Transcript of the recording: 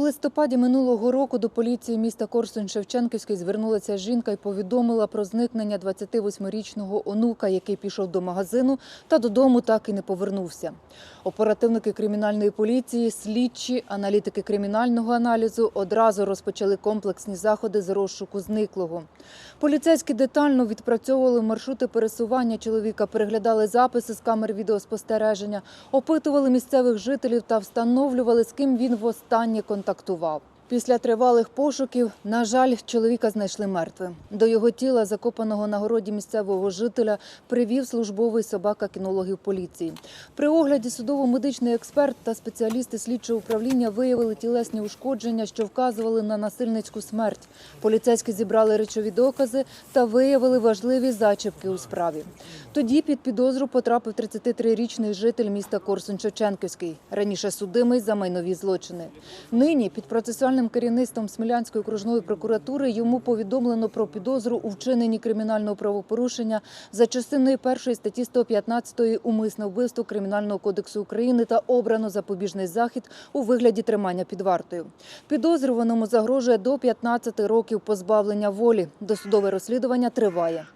Листопаді минулого року до поліції міста Корсунь-Шевченківський звернулася жінка і повідомила про зникнення 28-річного онука, який пішов до магазину та додому так і не повернувся. Оперативники кримінальної поліції, слідчі, аналітики кримінального аналізу одразу розпочали комплексні заходи з розшуку зниклого. Поліцейські детально відпрацьовували маршрути пересування чоловіка, переглядали записи з камер відеоспостереження, опитували місцевих жителів та встановлювали, з ким він востаннє контактував. que tu vá Після тривалих пошуків, на жаль, чоловіка знайшли мертвим. До його тіла, закопаного на городі місцевого жителя, привів службовий собака кінологів поліції. При огляді судово-медичний експерт та спеціалісти слідчого управління виявили тілесні ушкодження, що вказували на насильницьку смерть. Поліцейські зібрали речові докази та виявили важливі зачіпки у справі. Тоді під підозру потрапив 33-річний житель міста Корсунь-Шевченківський, раніше судимий за майнові злочини. Нині під процесуальним керівництвом Смілянської окружної прокуратури йому повідомлено про підозру у вчиненні кримінального правопорушення за частиною першої статті 115 умисне вбивство Кримінального кодексу України та обрано запобіжний захід у вигляді тримання під вартою. Підозрюваному загрожує до 15 років позбавлення волі. Досудове розслідування триває.